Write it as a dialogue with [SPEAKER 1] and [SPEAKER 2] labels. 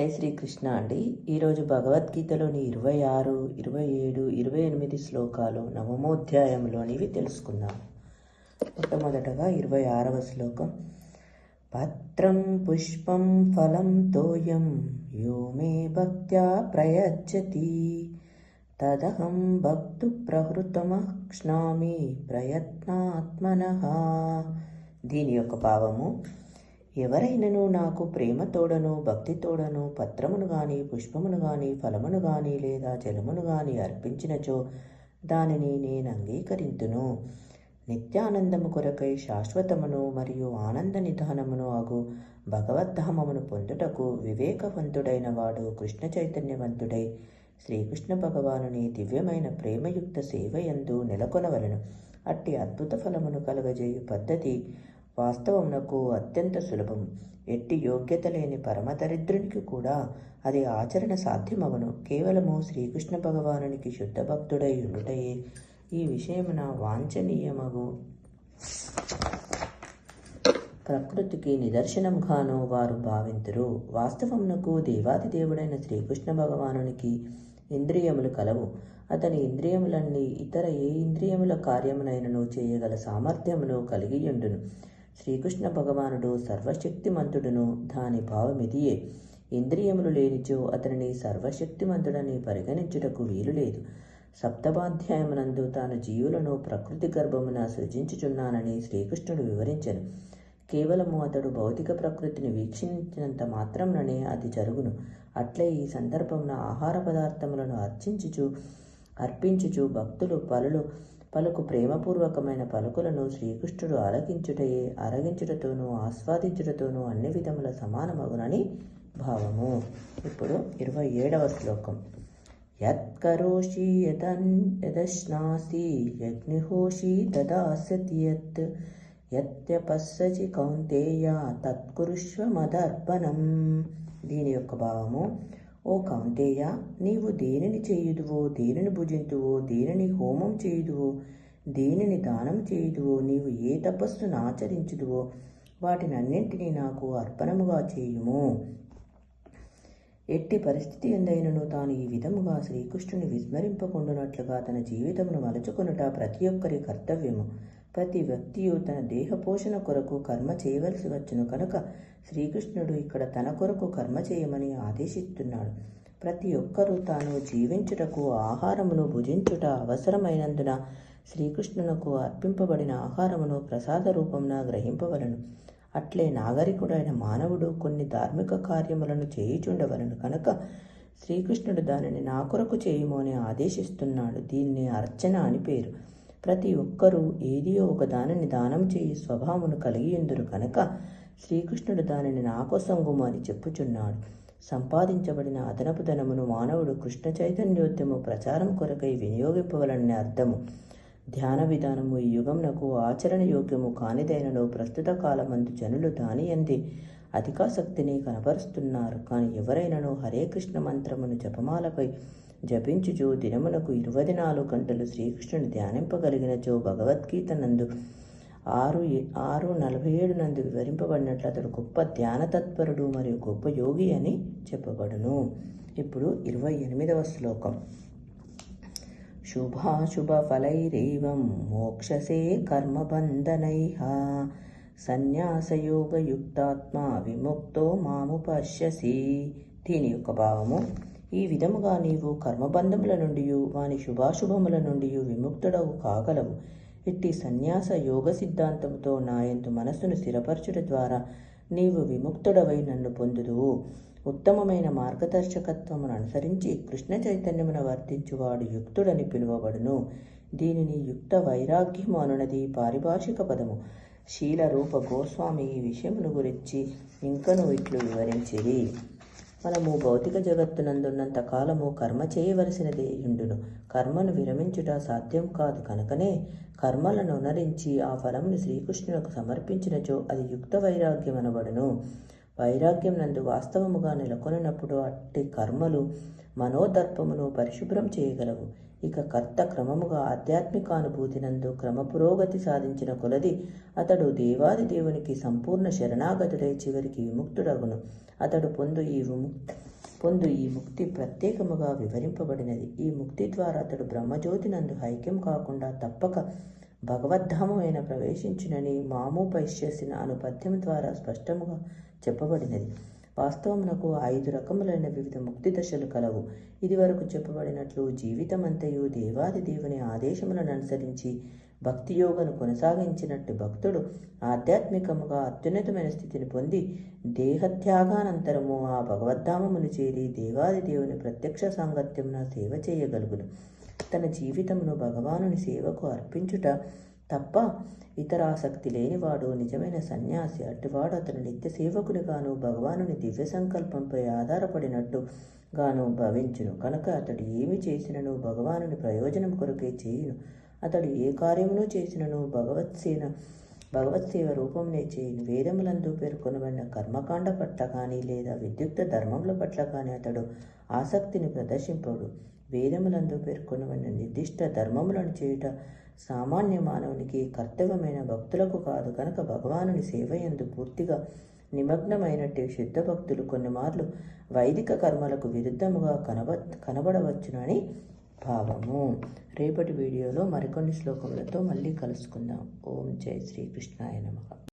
[SPEAKER 1] జై శ్రీకృష్ణ అండి. ఈరోజు భగవద్గీతలోని ఇరవై ఆరు ఇరవై ఏడు ఇరవై ఎనిమిది శ్లోకాలు నవమోధ్యాయంలోనివి తెలుసుకుందాం. మొట్టమొదటగా ఇరవై ఆరవ శ్లోకం. పత్రం పుష్పం ఫలం తోయం యో మే భక్త్యా ప్రయచ్చతి. తదహం భక్తు ప్రహృతమక్ష్నామి ప్రయత్నాత్మన. దీని యొక్క భావము ఎవరైనను నాకు ప్రేమతోడను భక్తితోడను పత్రమును గాని పుష్పమును గాని ఫలమును గాని లేదా జలమును గాని అర్పించినచో దానిని నేను అంగీకరింతును. నిత్యానందము కొరకై శాశ్వతమును మరియు ఆనంద నిధానమును అగు భగవద్ధామమును పొందుటకు వివేకవంతుడైన వాడు కృష్ణ చైతన్యవంతుడై శ్రీకృష్ణ భగవానుని దివ్యమైన ప్రేమయుక్త సేవయందు నెలకొనవలను. అట్టి అద్భుత ఫలమును కలగజేయు పద్ధతి వాస్తవమునకు అత్యంత సులభం. ఎట్టి యోగ్యత లేని పరమదరిద్రునికి కూడా అది ఆచరణ సాధ్యమవను కేవలము శ్రీకృష్ణ భగవానునికి శుద్ధ భక్తుడై ఉండుటయే. ఈ విషయమున వాంఛనీయమగు. ప్రకృతికి నిదర్శనంగాను వారు భావింతురు. వాస్తవమునకు దేవాది దేవుడైన శ్రీకృష్ణ భగవానునికి ఇంద్రియములు కలవు. అతని ఇంద్రియములన్నీ ఇతర ఏ ఇంద్రియముల కార్యమునైనను చేయగల సామర్థ్యమును కలిగియుండును శ్రీకృష్ణ భగవానుడు సర్వశక్తిమంతుడును దాని భావమిదియే. ఇంద్రియములు లేనిచో అతనిని సర్వశక్తిమంతుడని పరిగణించుటకు వీలు లేదు. సప్తమాధ్యాయమునందు తాను జీవులను ప్రకృతి గర్భమున సృజించుచున్నానని శ్రీకృష్ణుడు వివరించను. కేవలము అతడు భౌతిక ప్రకృతిని వీక్షించినంత మాత్రంలోనే అది జరుగును. అట్లే ఈ సందర్భమున ఆహార పదార్థములను అర్చించుచు అర్పించుచు భక్తులు పలులు పలుకు ప్రేమపూర్వకమైన పలుకులను శ్రీకృష్ణుడు అలగించుటయే అరగించుటతోనూ ఆస్వాదించుటతోనూ అన్ని విధముల సమానమగునని భావము. ఇప్పుడు ఇరవై ఏడవ శ్లోకం. యత్కరోషి యదన్ యదశ్నాసి యజ్ఞిహోషి తదాస్యతి యత్ యత్యపస్సచి కౌంతేయ తత్కురుష్వ మదర్పణం దీని యొక్క భావము ఓ కౌంతేయ నీవు దేనిని చేయుదువో దేనిని భుజింతువో దేనిని హోమం చేయుదువో దేనిని దానం చేయుదువో నీవు ఏ తపస్సును ఆచరించుదువో వాటినన్నింటినీ నాకు అర్పణముగా చేయుము. ఎట్టి పరిస్థితి ఎందైనను తాను ఈ విధముగా శ్రీకృష్ణుని విస్మరింపకుండునట్లుగా తన జీవితమును మలుచుకొనుట ప్రతి ఒక్కరి కర్తవ్యము. ప్రతి వ్యక్తియు తన దేహ పోషణ కొరకు కర్మ చేయవలసి వచ్చును కనుక శ్రీకృష్ణుడు ఇక్కడ తన కొరకు కర్మ చేయమని ఆదేశిస్తున్నాడు. ప్రతి ఒక్కరూ తాను జీవించుటకు ఆహారమును భుజించుట అవసరమైనందున శ్రీకృష్ణునకు అర్పింపబడిన ఆహారమును ప్రసాద రూపంన గ్రహింపవలను. అట్లే నాగరికుడైన మానవుడు కొన్ని ధార్మిక కార్యములను చేయుచుండవలను కనుక శ్రీకృష్ణుడు దానిని నా కొరకు చేయము అని ఆదేశిస్తున్నాడు. దీన్ని అర్చన అని పేరు. ప్రతి ఒక్కరూ ఏది ఒక దానిని దానం చేయి స్వభావమును కలిగి ఉందరు కనుక శ్రీకృష్ణుడు దానిని నాకోసంగుమని చెప్పుచున్నాడు. సంపాదించబడిన అదనపు ధనమును మానవుడు కృష్ణ చైతన్యోద్యము ప్రచారం కొరకై వినియోగింపవలనే అర్థము. ధ్యాన విధానము ఈ యుగమునకు ఆచరణ యోగ్యము కానిదైనను ప్రస్తుత కాలమందు జనులు దాని అంది అధికాసక్తిని కనపరుస్తున్నారు కానీ ఎవరైనను హరే కృష్ణ మంత్రమును జపమాలపై జపించుచు దినమునకు ఇరవై నాలుగు గంటలు శ్రీకృష్ణుని ధ్యానింపగలిగినచో భగవద్గీత నందు ఆరు ఆరు నలభై ఏడు నందు వివరింపబడినట్లు అతడు గొప్ప ధ్యాన తత్పరుడు మరియు గొప్ప యోగి అని చెప్పబడును. ఇప్పుడు ఇరవై ఎనిమిదవ శ్లోకం. శుభాశుభఫలైరేవం మోక్షసే కర్మబంధనైః సన్యాసయోగయుక్తాత్మ విముక్తో మాము పశ్యసి. దీని యొక్క భావము ఈ విధముగా నీవు కర్మబంధముల నుండి వాని శుభాశుభముల నుండి విముక్తుడవు కాగలవు. ఇట్టి సన్యాస యోగ సిద్ధాంతముతో నాయందు మనస్సును స్థిరపరచుట ద్వారా నీవు విముక్తుడవై నన్ను పొందుదువు. ఉత్తమమైన మార్గదర్శకత్వమును అనుసరించి కృష్ణ చైతన్యమున వర్తించువాడు యుక్తుడని పిలువబడును. దీనిని యుక్త వైరాగ్యము అనునది పారిభాషిక పదము. శీల రూప గోస్వామి ఈ విషయమును గురించి ఇంకను ఇట్లు వివరించిరి. మనము భౌతిక జగత్తునందున్నంత కాలము కర్మ చేయవలసినదే ఉండును కర్మను విరమించుట సాధ్యం కాదు కనుకనే కర్మలను నరించి ఆ ఫలమును శ్రీకృష్ణునకు సమర్పించినచో అది యుక్త వైరాగ్యం అనబడును వైరాగ్యం నందు వాస్తవముగా నెలకొనినప్పుడు అట్టి కర్మలు మనోదర్పమును పరిశుభ్రం చేయగలవు. ఇక కర్త క్రమముగా ఆధ్యాత్మికానుభూతినందు క్రమపురోగతి క్రమ పురోగతి సాధించిన కొలది అతడు దేవాది దేవునికి సంపూర్ణ శరణాగతుడై చివరికి విముక్తుడగును. అతడు పొందు ఈ విముక్తి పొందు ఈ ముక్తి ప్రత్యేకముగా వివరింపబడినది. ఈ ముక్తి ద్వారా అతడు బ్రహ్మజ్యోతి నందు హైక్యం కాకుండా తప్పక భగవద్ధామమైన ప్రవేశించునని మాము పైశ్యసిన అను పద్యం ద్వారా స్పష్టముగా చెప్పబడినది. వాస్తవమునకు ఐదు రకములైన వివిధ ముక్తి దశలు కలవు. ఇదివరకు చెప్పబడినట్లు జీవితమంతయు దేవాది దేవుని ఆదేశములను అనుసరించి భక్తి యోగను కొనసాగించినట్టు భక్తుడు ఆధ్యాత్మికముగా అత్యున్నతమైన స్థితిని పొంది దేహత్యాగానంతరము ఆ భగవద్ధామమును చేరి దేవాది దేవుని ప్రత్యక్ష సాంగత్యమున సేవ చేయగలుగును. తన జీవితమును భగవానుని సేవకు అర్పించుట తప్ప ఇతర ఆసక్తి లేనివాడు నిజమైన సన్యాసి అటువాడు అతను నిత్య సేవకునిగాను భగవానుని దివ్య సంకల్పంపై ఆధారపడినట్టు గాను భావించును. కనుక అతడు ఏమి చేసినను భగవానుని ప్రయోజనం కొరకే చేయును. అతడు ఏ కార్యమును చేసినను భగవత్సేన భగవత్సేవ రూపంనే చేయును. వేదములందు పేర్కొనబడిన కర్మకాండ పట్ల కానీ లేదా విద్యుక్త ధర్మముల పట్ల కానీ అతడు ఆసక్తిని ప్రదర్శింపడు. వేదములందు పేర్కొనబడిన నిర్దిష్ట ధర్మములను చేయుట సామాన్య మానవునికి కర్తవ్యమైన భక్తులకు కాదు కనుక భగవానుని సేవ ఎందు పూర్తిగా నిమగ్నమైనట్టు శుద్ధ భక్తులు కొన్ని మార్లు వైదిక కర్మలకు విరుద్ధముగా కనబ కనబడవచ్చునని భావము. రేపటి వీడియోలో మరికొన్ని శ్లోకములతో మళ్ళీ కలుసుకుందాం. ఓం జై శ్రీకృష్ణాయ నమః.